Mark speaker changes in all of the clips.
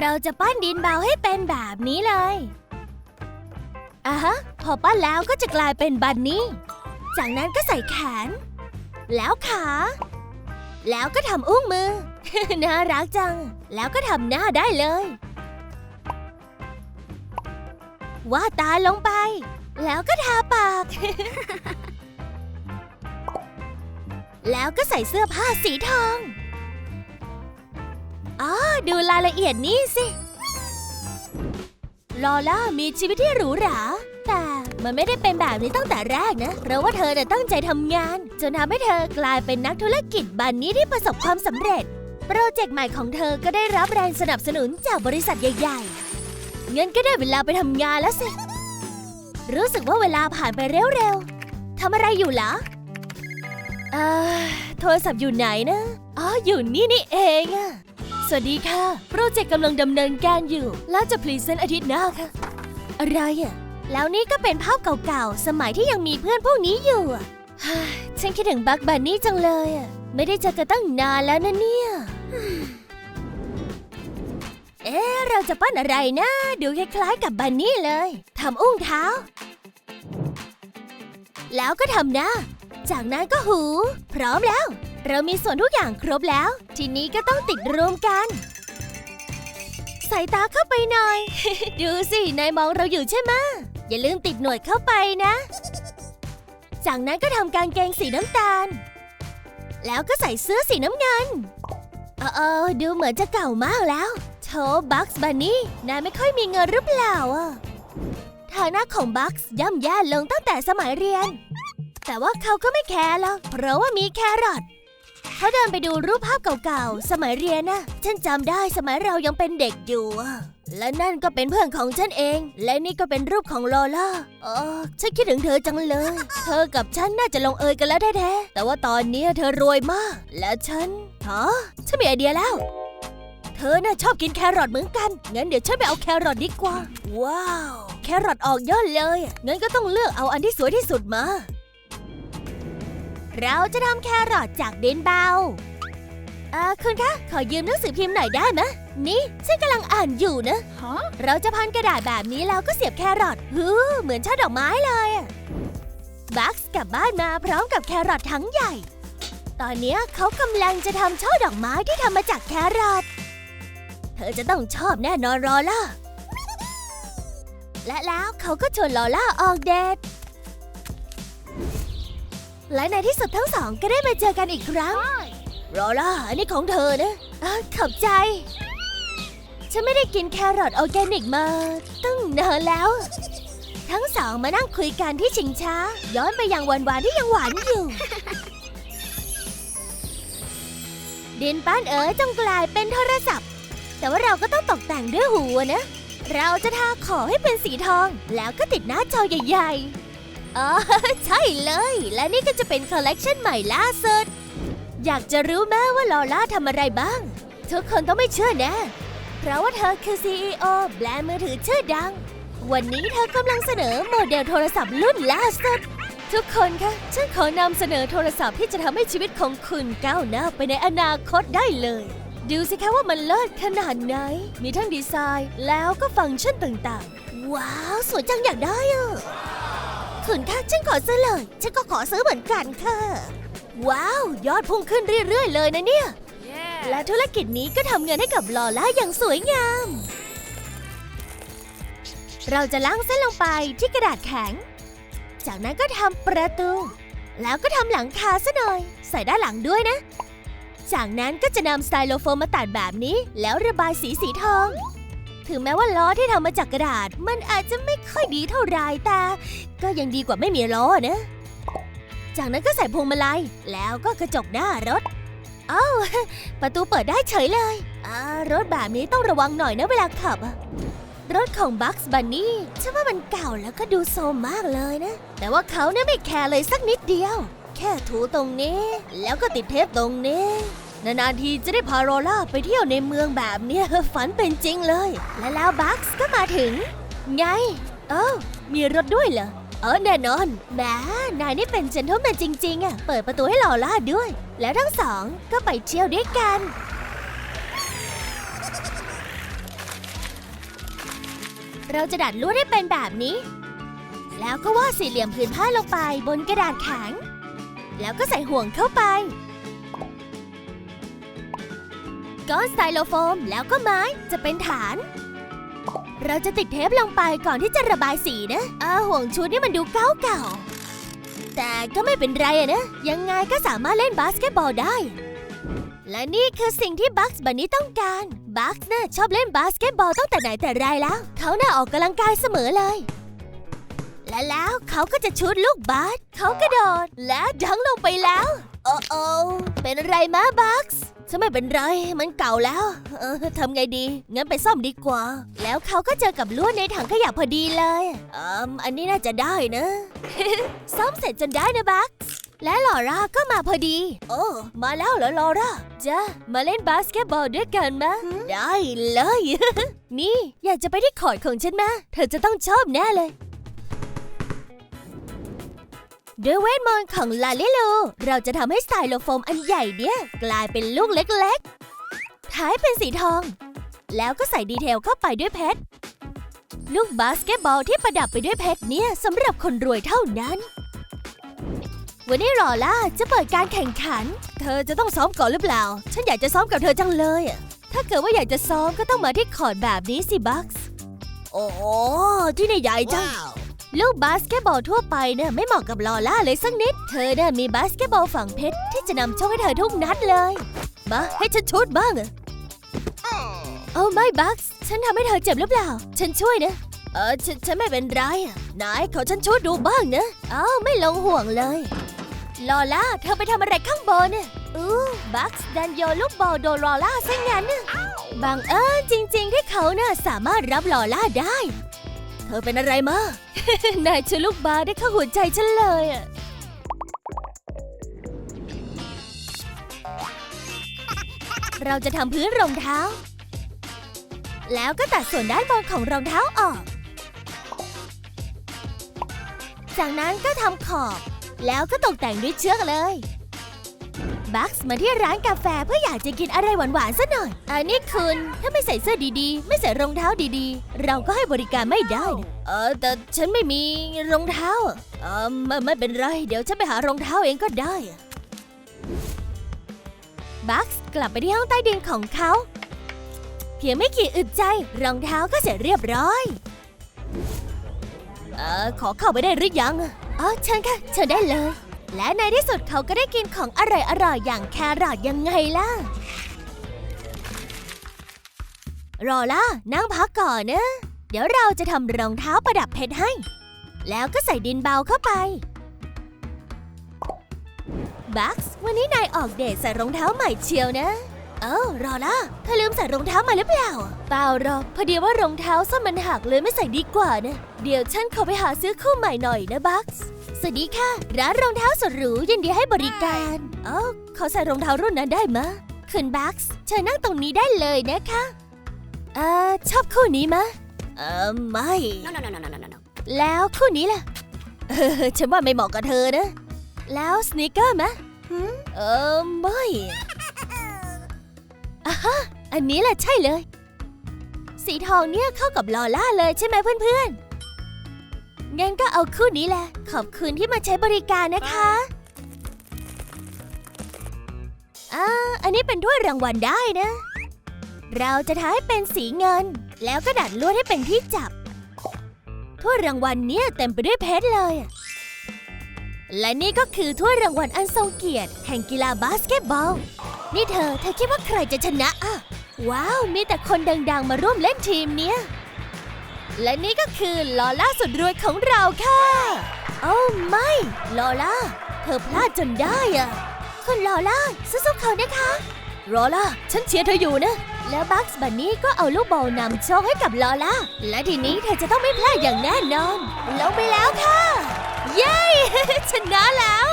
Speaker 1: เราจะปั้นดินเบาให้เป็นแบบนี้เลยอะฮะ พอปั้นแล้วก็จะกลายเป็นบันนี้จากนั้นก็ใส่แขน แล้วขา แล้วก็ทำอุ้งมือ น่ารักจัง แล้วก็ทำหน้าได้เลย วาดตาลงไป แล้วก็ทาปาก แล้วก็ใส่เสื้อผ้าสีทอง อ๋อดูรายละเอียดนี่สิลอล่ามีชีวิตที่หรูหรา แต่มันไม่ได้เป็นแบบนี้ตั้งแต่แรกนะ เพราะว่าเธอเนี่ยตั้งใจทำงาน จนทำให้เธอกลายเป็นนักธุรกิจบันนี้ที่ประสบความสำเร็จ โปรเจกต์ใหม่ของเธอก็ได้รับแรงสนับสนุนจากบริษัทใหญ่ ๆ เงั้นก็ได้เวลาไปทำงานแล้วสิ รู้สึกว่าเวลาผ่านไปเร็วๆทำอะไรอยู่เหรอเออโทรศัพท์อยู่ไหนนะ อ๋อ อยู่นี่นี่เองอะ สวัสดีค่ะ โปรเจกต์กำลังดำเนินการอยู่ แล้วจะพรีเซนต์อาทิตย์หน้าค่ะ อะไรอะแล้วนี่ก็เป็นภาพเก่าๆ สมัยที่ยังมีเพื่อนพวกนี้อยู่อะเฮ้ยฉันคิดถึงบักบันนี่จังเลยอะไม่ได้เจอกันตั้งนานแล้วนะเนี่ย เอ๊ะ เราจะปั้นอะไรนะ ดูคล้ายๆกับบันนี่เลย ทำอุ้งเท้า แล้วก็ทำหน้า จากนั้นก็หู พร้อมแล้ว เรามีส่วนทุกอย่างครบแล้ว ทีนี้ก็ต้องติดรวมกันใส่ตาเข้าไปหน่อย ดูสินายมองเราอยู่ใช่ไหมอย่าลืมติดหน่วดเข้าไปนะ จากนั้นก็ทำกางเกงสีน้ำตาล แล้วก็ใส่เสื้อสีน้ำเงินเออเออดูเหมือนจะเก่ามากแล้วโถบัคส์บันนี่นายไม่ค่อยมีเงินหรือเปล่าอะฐานะของบัคส์ย่ำแย่ลงตั้งแต่สมัยเรียน แต่ว่าเขาก็ไม่แคร์หรอกเพราะว่ามีแครอท เขาเดินไปดูรูปภาพเก่าๆ สมัยเรียนนะฉันจำได้สมัยเรายังเป็นเด็กอยู่ และนั่นก็เป็นเพื่อนของฉันเอง และนี่ก็เป็นรูปของโลล่าเออฉันคิดถึงเธอจังเลย เธอกับฉันน่าจะลงเอยกันแล้วแท้ๆแต่ว่าตอนนี้เธอรวยมาก และฉันฮะฉันมีไอเดียแล้วเธอน่ะชอบกินแครอทเหมือนกัน งั้นเดี๋ยวฉันไปเอาแครอทดีกว่า ว้าว แครอทออกยอดเลย งั้นก็ต้องเลือกเอาอันที่สวยที่สุดมา เราจะทำแครอทจากดินเบาเอ่อคุณคะ ขอยืมหนังสือพิมพ์หน่อยได้ไหมนี่ฉันกำลังอ่านอยู่นะ
Speaker 2: Huh?
Speaker 1: เราจะพันกระดาษแบบนี้แล้วก็เสียบแครอทฮือเหมือนช่อดอกไม้เลยอะบัคส์กลับบ้านมาพร้อมกับแครอททั้งใหญ่ ตอนเนี้ยเขากำลังจะทำช่อดอกไม้ที่ทำมาจากแครอทเธอจะต้องชอบแน่นอนลอล่าและแล้วเขาก็ชวนลอล่าออกเดท และในที่สุดทั้งสองก็ได้มาเจอกันอีกครั้งลอล่าอันนี้ของเธอนะอะขอบใจ ฉันไม่ได้กินแครอทออร์แกนิกมาตั้งนานแล้ว ทั้งสองมานั่งคุยกันที่ชิงช้า ย้อนไปยังวันวานที่ยังหวานอยู่ ดินป้านเอ๋ยจงกลายเป็นโทรศัพท์ แต่ว่าเราก็ต้องตกแต่งด้วยหัวนะ เราจะทาขอให้เป็นสีทอง แล้วก็ติดหน้าจอใหญ่ ๆ อ๋อใช่เลย และนี่ก็จะเป็นคอลเลกชันใหม่ล่าสุด อยากจะรู้แม่ว่าลอล่าทำอะไรบ้าง ทุกคนต้องไม่เชื่อแน่เพราะว่าเธอคือ CEO แบรนด์มือถือชื่อดัง วันนี้เธอกำลังเสนอโมเดลโทรศัพท์รุ่นล่าสุด ทุกคนคะ ฉันขอนำเสนอโทรศัพท์ที่จะทำให้ชีวิตของคุณก้าวหน้าไปในอนาคตได้เลย ดูสิคะว่ามันเลิศขนาดไหน มีทั้งดีไซน์แล้วก็ฟังก์ชันต่างๆ ว้าว สวยจังอยากได้อะ คุณคะฉันขอซื้อเลย ฉันก็ขอซื้อเหมือนกันค่ะ ว้าว ยอดพุ่งขึ้นเรื่อย ๆ เลยนะเนี่ย
Speaker 2: Yeah.
Speaker 1: และธุรกิจนี้ก็ทำเงินให้กับลอล่าอย่างสวยงาม เราจะล้างเส้นลงไปที่กระดาษแข็ง จากนั้นก็ทำประตู แล้วก็ทำหลังคาซะหน่อย ใส่ด้านหลังด้วยนะ จากนั้นก็จะนำสไตโลโฟมมาตัดแบบนี้ แล้วระบายสีสีทอง ถึงแม้ว่าล้อที่ทำมาจากกระดาษ มันอาจจะไม่ค่อยดีเท่าไรแต่ ก็ยังดีกว่าไม่มีล้อนะ จากนั้นก็ใส่พวงมาลัย แล้วก็กระจกหน้ารถอ้าวประตูเปิดได้เฉยเลยอ่ารถแบบนี้ต้องระวังหน่อยนะเวลาขับ รถของบัคส์บันนี่ฉันว่ามันเก่าแล้วก็ดูโซมมากเลยนะ แต่ว่าเขาเนี่ยไม่แคร์เลยสักนิดเดียว แค่ถูตรงนี้ แล้วก็ติดเทปตรงนี้ นานๆทีจะได้พาโรล่าไปเที่ยวในเมืองแบบเนี้ยฝันเป็นจริงเลย และแล้วบัคส์ก็มาถึง ไง เอ้ามีรถด้วยเหรอ เออแน่นอนแหมนายนี่เป็นเจนท l แมนจริงๆอะเปิดประตูให้ลอล่าด้วย แล้วทั้งสองก็ไปเที่ยวด้วยกันเราจะดัดลวดให้เป็นแบบนี้ แล้วก็วาดสี่เหลี่ยมผืนผ้าลงไปบนกระดาษแข็ง แล้วก็ใส่ห่วงเข้าไป ก้อนสไตโลโฟมแล้วก็ไม้จะเป็นฐาน เราจะติดเทปลงไปก่อนที่จะระบายสีนะอาห่วงชุดนี่มันดูเก่าเก่าๆแต่ก็ไม่เป็นไรอะนะ ยังไงก็สามารถเล่นบาสเกตบอลได้ และนี่คือสิ่งที่บัคส์บันนี้ต้องการบัคส์น่ะชอบเล่นบาสเกตบอลตั้งแต่ไหนแต่ไรแล้ว เขาน่ะออกกำลังกายเสมอเลยและแล้วเขาก็จะชุดลูกบาสเขากระโดดและดังลงไปแล้ว โอ้โอเป็นอะไรมาบัคส์ ฉันไม่เป็นไร มันเก่าแล้ว เออทำไงดี งั้นไปซ่อมดีกว่า แล้วเขาก็เจอกับลวดในถังขยะพอดีเลยอืมอันนี้น่าจะได้นะ ซ่อมเสร็จจนได้นะบัคส์และลอร่าก็มาพอดี โอ้ มาแล้วเหรอลอร่าจ้ามาเล่นบาสเกตบอลด้วยกันมะ ได้เลย นี่ อยากจะไปที่คอร์ดของฉันมะ เธอจะต้องชอบแน่เลย ด้วยเวทมนต์ของลาลิลูเราจะทำให้สไตโลโฟมอันใหญ่เนี่ย กลายเป็นลูกเล็กๆ ท้ายเป็นสีทอง แล้วก็ใส่ดีเทลเข้าไปด้วยเพชร ลูกบาสเกตบอลที่ประดับไปด้วยเพชรเนี่ยสำหรับคนรวยเท่านั้น วันนี้รอล่าจะเปิดการแข่งขัน เธอจะต้องซ้อมก่อนหรือเปล่า ฉันอยากจะซ้อมกับเธอจังเลย ถ้าเกิดว่าอยากจะซ้อมก็ต้องมาที่คอร์ดแบบนี้สิบัคส์โอ้ที่นี่ใหญ่จัง ลูกบาสเกตบอลทั่วไปเนี่ยไม่เหมาะกับลอล่าเลยสักนิด เธอเนี่ยมีบาสเกตบอลฝั่งเพชรที่จะนำโชคให้เธอทุกนัดเลยมาให้ฉันชุดบ้างอะโอ้ไม่บัคส์ฉันทำให้เธอเจ็บหรือเปล่า ฉันช่วยนะ เออฉันฉันไม่เป็นไรอะนายขอฉันชุดดูบ้างนะ เอ้าไม่ลงห่วงเลย ลอล่าเธอไปทำอะไรข้างบนน่ะอู้บัคส์ดันโยนลูกบอลโดนลอล่าซะงั้นน่ะบังเอิญจริง ๆ ที่เขาน่ะสามารถรับลอล่าได้ ธอเป็นอะไรมานายช่วยลูกบาสได้เข้าหัวใจฉันเลยอะเราจะทำพื้นรองเท้า แล้วก็ตัดส่วนด้านบนของรองเท้าออก จากนั้นก็ทำขอบ แล้วก็ตกแต่งด้วยเชือกเลย บัคส์มาที่ร้านกาแฟเพื่ออยากจะกินอะไรหวานๆซะหน่อย อันนี้คุณถ้าไม่ใส่เสื้อดีๆ ไม่ใส่รองเท้าดีๆ เราก็ให้บริการไม่ได้นะเออแต่ฉันไม่มีรองเท้า เออไม่ไม่เป็นไร เดี๋ยวฉันไปหารองเท้าเองก็ได้ บัคส์กลับไปที่ห้องใต้ดินของเขา เพียงไม่กี่อึดใจ รองเท้าก็เสร็จเรียบร้อย เออขอเข้าไปได้หรือยังอะอ๋อเชิญค่ะ เชิญได้เลย และในที่สุดเขาก็ได้กินของอร่อยๆอย่างแครอทยังไงล่ะ รอล่ะนั่งพักก่อนนะ เดี๋ยวเราจะทำรองเท้าประดับเพชรให้ แล้วก็ใส่ดินเบาเข้าไปบัคส์วันนี้นายออกเดทใส่รองเท้าใหม่เชียวนะ เอ้ารอล่ะเธอลืมใส่รองเท้ามาหรือเปล่า เปล่าหรอกพอดีว่ารองเท้าส้นมันหักเลยไม่ใส่ดีกว่านะ เดี๋ยวฉันขอไปหาซื้อคู่ใหม่หน่อยนะบัคส์สวัสดีค่ะ ร้านรองเท้าสุดหรูยินดีให้บริการเอ้าขอใส่รองเท้ารุ่นนั้นได้มะคุณบัคส์เชิญนั่งตรงนี้ได้เลยนะคะเอ่อชอบคู่นี้มะเออไม่
Speaker 2: No, no, no, no, no, no, no, no.
Speaker 1: แล้วคู่นี้ล่ะ เออฉันว่าไม่เหมาะกับเธอนะ แล้วสนิเกอร์มะเออไม่อะฮะอันนี้แหละใช่เลย สีทองเนี่ยเข้ากับลอล่าเลยใช่ไหมเพื่อนๆ งั้นก็เอาคู่นี้แหละ ขอบคุณที่มาใช้บริการนะคะอ่าอันนี้เป็นถ้วยรางวัลได้นะ เราจะทาให้เป็นสีเงิน แล้วก็ดัดลวดให้เป็นที่จับ ถ้วยรางวัลเนี่ยเต็มไปด้วยเพชรเลยอะและนี่ก็คือถ้วยรางวัลอันทรงเกียรติ แห่งกีฬาบาสเกตบอล นี่เธอ เธอคิดว่าใครจะชนะอะ ว้าว มีแต่คนดัง ๆ มาร่วมเล่นทีมเนี้ย และนี่ก็คือลอล่าสุดรวยของเราค่ะ โอ้ไม่ ลอล่า เธอพลาดจนได้อะคุณลอล่าสู้ๆเขานะคะลอล่า ฉันเชียร์เธออยู่นะ แล้วบัคส์บันนี่ก็เอาลูกบอลนำโชคให้กับลอล่า และทีนี้เธอจะต้องไม่พลาดอย่างแน่นอน ลงไปแล้วค่ะ เย้ ชนะแล้ว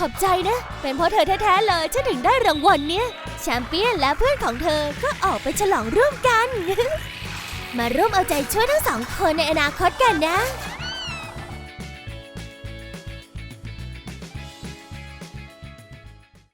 Speaker 1: ขอบใจนะ เป็นเพราะเธอแท้ๆเลยฉันถึงได้รางวัลเนี้ยแชมเปี้ยนและเพื่อนของเธอก็ออกไปฉลองร่วมกัน มาร่วมเอาใจช่วยทั้งสองคนในอนาคตกันนะ